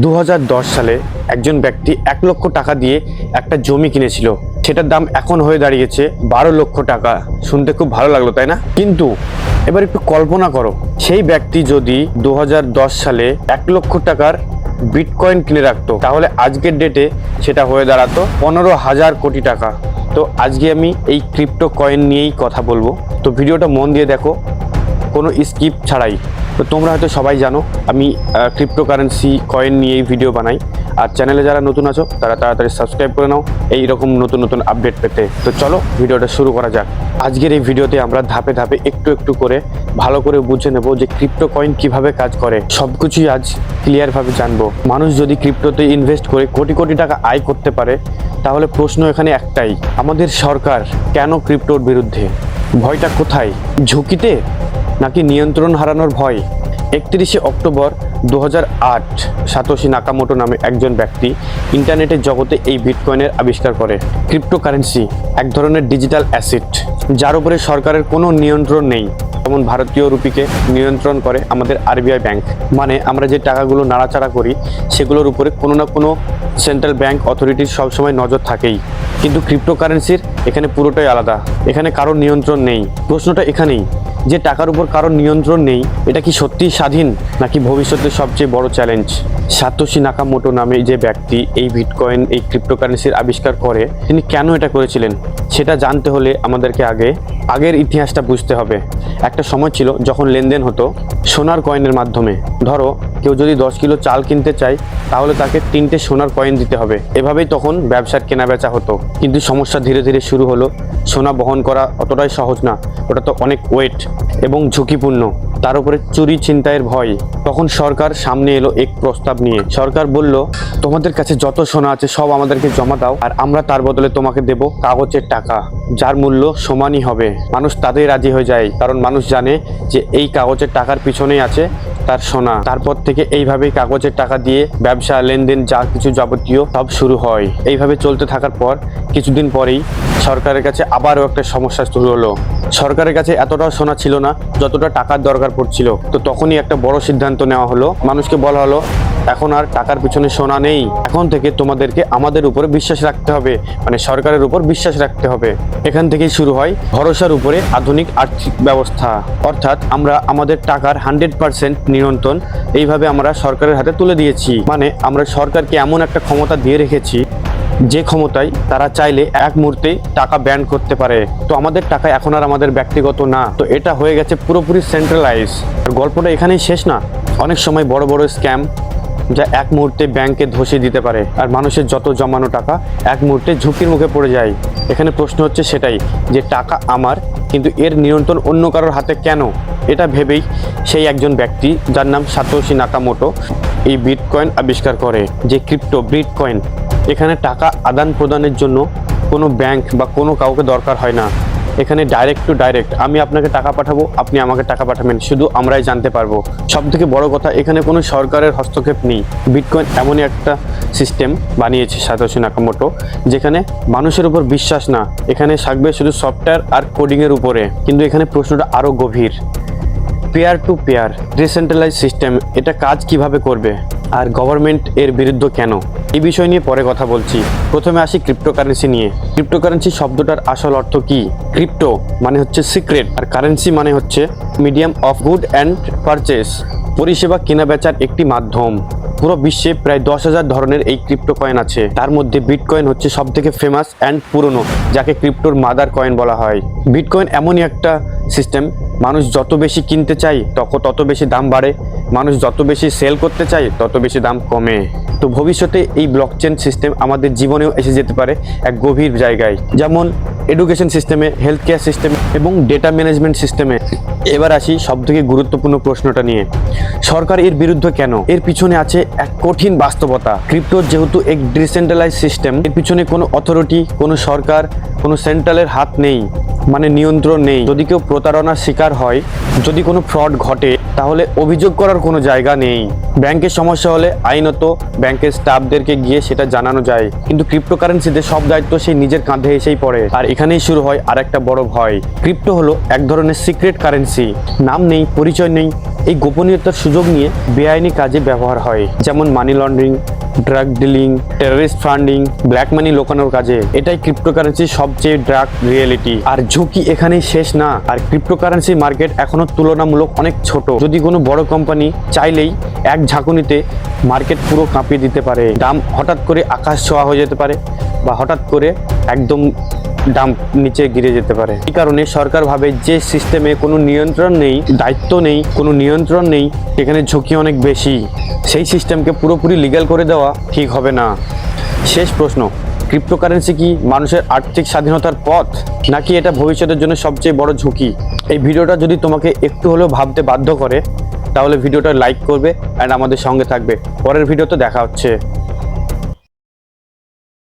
দু হাজার দশ সালে একজন ব্যক্তি এক লক্ষ টাকা দিয়ে একটা জমি কিনেছিল। সেটার দাম এখন হয়ে দাঁড়িয়েছে বারো লক্ষ টাকা। শুনতে খুব ভালো লাগল, তাই না? কিন্তু এবার একটু কল্পনা করো, সেই ব্যক্তি যদি দু হাজার দশ সালে এক লক্ষ টাকার বিটকয়েন কিনে রাখতো, তাহলে আজকের ডেটে সেটা হয়ে দাঁড়াতো পনেরো হাজার কোটি টাকা। তো আজকে আমি এই ক্রিপ্টো কয়েন নিয়েই কথা বলব। তো ভিডিওটা মন দিয়ে দেখো, কোনো স্কিপ ছাড়াই। তো তোমরা হয়তো সবাই জানো, আমি ক্রিপ্টোকারেন্সি কয়েন নিয়ে এই ভিডিও বানাই। আর চ্যানেলে যারা নতুন আছো, তারা তাড়াতাড়ি সাবস্ক্রাইব করে নাও, এই রকম নতুন নতুন আপডেট পেতে। তো চলো ভিডিওটা শুরু করা যাক। আজকের এই ভিডিওতে আমরা ধাপে ধাপে একটু একটু করে ভালো করে বুঝে নেব যে ক্রিপ্টো কয়েন কীভাবে কাজ করে। সব কিছুই আজ ক্লিয়ারভাবে জানব। মানুষ যদি ক্রিপ্টোতে ইনভেস্ট করে কোটি কোটি টাকা আয় করতে পারে, তাহলে প্রশ্ন এখানে একটাই, আমাদের সরকার কেন ক্রিপ্টোর বিরুদ্ধে? ভয়টা কোথায়? ঝুঁকিতে? নাকি নিয়ন্ত্রণ হারানোর ভয়? একত্রিশে অক্টোবর দু হাজার আট, সাতোশি নাকামোটো নামে একজন ব্যক্তি ইন্টারনেটের জগতে এই বিটকয়েনের আবিষ্কার করে। ক্রিপ্টোকারেন্সি, এক ধরনের ডিজিটাল অ্যাসেট যার উপরে সরকারের কোনো নিয়ন্ত্রণ নেই। যেমন ভারতীয় রুপিকে নিয়ন্ত্রণ করে আমাদের আরবিআই ব্যাংক মানে আমরা যে টাকাগুলো নাড়াচাড়া করি, সেগুলোর উপরে কোনো না কোনো সেন্ট্রাল ব্যাংক অথরিটির সবসময় নজর থাকেই। কিন্তু ক্রিপ্টোকারেন্সির এখানে পুরোটাই আলাদা, এখানে কারোর নিয়ন্ত্রণ নেই। প্রশ্নটা এখানেই যে টাকার উপর কারোর নিয়ন্ত্রণ নেই এটা কি সত্যি স্বাধীন? নাকি ভবিষ্যতের সবচেয়ে বড় চ্যালেঞ্জ সাতোশি নাকামোটো নামে যে ব্যক্তি এই বিটকয়েন এই ক্রিপ্টোকারেন্সির আবিষ্কার করে, তিনি কেন এটা করেছিলেন? সেটা জানতে হলে আমাদেরকে আগে, আগের ইতিহাসটা বুঝতে হবে। একটা সময় ছিল যখন লেনদেন হতো সোনার কয়েনের মাধ্যমে। ধরো, কেউ যদি দশ কিলো চাল কিনতে চায়, তাহলে তাকে তিনটে সোনার কয়েন দিতে হবে। এভাবেই তখন ব্যবসার কেনা বেচা হতো। কিন্তু সমস্যা ধীরে ধীরে শুরু হলো। সোনা বহন করা অতটাই সহজ না, ওটা তো অনেক ওয়েট এবং ঝুঁকিপূর্ণ। তার উপরে চুরি, ছিনতাইয়ের ভয়। তখন সরকার সামনে এলো এক প্রস্তাব নিয়ে। সরকার বলল, তোমাদের কাছে যত সোনা আছে সব আমাদেরকে জমা দাও, আর আমরা তার বদলে তোমাকে দেব কাগজের টাকা। যার মূল্য সমানই হবে। মানুষ তাদের রাজি হয়ে যায়, কারণ মানুষ জানে যে এই কাগজের টাকার পিছনেই আছে তার সোনা। তারপর থেকে এইভাবেই কাগজের টাকা দিয়ে ব্যবসা, লেনদেন যা কিছু যাবতীয় সব শুরু হয়। এইভাবে চলতে থাকার পর কিছুদিন পরেই সরকারের কাছে আবারও একটা সমস্যা শুরু হলো। সরকারের কাছে এতটাও সোনা ছিল না, যতটা টাকার দরকার পড়ছিল। তো তখনই একটা বড় সিদ্ধান্ত নেওয়া হলো। মানুষকে বলা হলো এখন আর টাকার পিছনে সোনা নেই। এখন থেকে তোমাদেরকে আমাদের উপরে বিশ্বাস রাখতে হবে মানে সরকারের উপর বিশ্বাস রাখতে হবে। এখান থেকেই শুরু হয় ভরসার উপরে আধুনিক আর্থিক ব্যবস্থা। অর্থাৎ আমরা আমাদের টাকার হান্ড্রেড পার্সেন্ট নিয়ন্ত্রণ এইভাবে আমরা সরকারের হাতে তুলে দিয়েছি। মানে আমরা সরকারকে এমন একটা ক্ষমতা দিয়ে রেখেছি, যে ক্ষমতায় তারা চাইলে এক মুহূর্তেই টাকা ব্যান করতে পারে। তো আমাদের টাকা এখন আর আমাদের ব্যক্তিগত না। তো এটা হয়ে গেছে পুরোপুরি সেন্ট্রালাইজ গল্পটা এখানেই শেষ না। অনেক সময় বড় বড় স্ক্যাম যা এক মুহূর্তে ব্যাংকে ধসিয়ে দিতে পারে। আর মানুষের যত জমানো টাকা এক মুহূর্তে ঝুঁকির মুখে পড়ে যায়। এখানে প্রশ্ন হচ্ছে সেটাই যে, টাকা আমার, কিন্তু এর নিয়ন্ত্রণ অন্য কারোর হাতে কেন? এটা ভেবেই সেই একজন ব্যক্তি, যার নাম সাতোশি নাকামোটো, এই বিটকয়েন আবিষ্কার করে, যে ক্রিপ্টো বিটকয়েন। এখানে টাকা আদান প্রদানের জন্য কোনো ব্যাংক বা কোনো কাউকে দরকার হয় না। এখানে ডাইরেক্ট টু ডাইরেক্ট আমি আপনাকে টাকা পাঠাবো, আপনি আমাকে টাকা পাঠাবেন, শুধু আমরাই জানতে পারব। সব থেকে বড় কথা, এখানে কোনো সরকারের হস্তক্ষেপ নেই। বিটকয়েন এমনই একটা সিস্টেম বানিয়েছে সাতোশি নাকামোটো, যেখানে মানুষের উপর বিশ্বাস না। এখানে থাকবে শুধু সফটওয়্যার আর কোডিংয়ের উপরে। কিন্তু এখানে প্রশ্নটা আরও গভীর। Peer to peer decentralise system এটা কাজ কীভাবে করবে? আর গভর্নমেন্ট এর বিরুদ্ধে কেন? এই বিষয় নিয়ে পরে কথা বলছি। প্রথমে আসি ক্রিপ্টোকারেন্সি নিয়ে। ক্রিপ্টোকারেন্সি শব্দটার আসল অর্থ কি? ক্রিপ্টো মানে হচ্ছে সিক্রেট আর কারেন্সি মানে হচ্ছে medium of good and purchase পরিষেবা কেনা বেচার একটি মাধ্যম। পুরো বিশ্বে প্রায় দশ হাজার ধরনের এই ক্রিপ্টো কয়েন আছে। তার মধ্যে বিটকয়েন হচ্ছে সব থেকে ফেমাস অ্যান্ড পুরনো, যাকে ক্রিপ্টোর মাদার কয়েন বলা হয়। বিটকয়েন এমনই একটা সিস্টেম মানুষ যত বেশি কিনতে চায় তত তত বেশি দাম বাড়ে মানুষ যত বেশি সেল করতে চায়, তত বেশি দাম কমে। তো ভবিষ্যতে এই ব্লকচেন সিস্টেম আমাদের জীবনেও এসে যেতে পারে এক গভীর জায়গায়। যেমন এডুকেশন সিস্টেমে হেলথ কেয়ার সিস্টেমে এবং ডেটা ম্যানেজমেন্ট সিস্টেমে এবার আসি সবথেকে গুরুত্বপূর্ণ প্রশ্নটা নিয়ে। সরকার এর বিরুদ্ধে কেন? এর পিছনে আছে এক কঠিন বাস্তবতা। ক্রিপ্টো যেহেতু এক ডিসেন্ট্রালাইজ সিস্টেম এর পিছনে কোনো অথরিটি কোনো সরকার, কোনো সেন্ট্রালের হাত নেই। মানে নিয়ন্ত্রণ নেই। যদি কেউ প্রতারণার শিকার হয়, যদি কোনো ফ্রড ঘটে, তাহলে অভিযোগ করার কোনো জায়গা নেই। ব্যাংকের সমস্যা হলে আইনত ব্যাংকের স্টাফদেরকে গিয়ে সেটা জানানো যায়। কিন্তু ক্রিপ্টোকারেন্সিতে সব দায়িত্ব সেই নিজের কাঁধে এসেই পড়ে। আর এখানেই শুরু হয় আর একটা বড় ভয়। ক্রিপ্টো হলো এক ধরনের সিক্রেট কারেন্সি। নাম নেই, পরিচয় নেই, এই গোপনীয়তার সুযোগ নিয়ে বেআইনি কাজে ব্যবহার হয়। যেমন money laundering drug dealing terrorist funding black money লোকানোর কাজে। এটাই ক্রিপ্টোকারেন্সির সবচেয়ে ড্রাগ রিয়েলিটি আর ঝুঁকি এখানে শেষ না। আর ক্রিপ্টোকারেন্সি মার্কেট এখনও তুলনামূলক অনেক ছোট। যদি কোনো বড় কোম্পানি চাইলেই এক ঝাঁকুনিতে মার্কেট পুরো কাঁপিয়ে দিতে পারে। দাম হঠাৎ করে আকাশ ছোঁয়া হয়ে যেতে পারে বা হঠাৎ করে একদম দাম নিচে গিরে যেতে পারে। এই কারণে সরকার ভাবে যে সিস্টেমে কোনো নিয়ন্ত্রণ নেই, দায়িত্ব নেই, কোনো নিয়ন্ত্রণ নেই এখানে ঝুঁকি অনেক বেশি। সেই সিস্টেমকে পুরোপুরি লিগ্যাল করে দেওয়া ঠিক হবে না। শেষ প্রশ্ন ক্রিপ্টোকারেন্সি কি মানুষের আর্থিক স্বাধীনতার পথ, নাকি এটা ভবিষ্যতের জন্য সবচেয়ে বড় ঝুঁকি? এই ভিডিওটা যদি তোমাকে একটু হলেও ভাবতে বাধ্য করে, তাহলে ভিডিওটা লাইক করবে অ্যান্ড আমাদের সঙ্গে থাকবে। পরের ভিডিওতে দেখা হচ্ছে।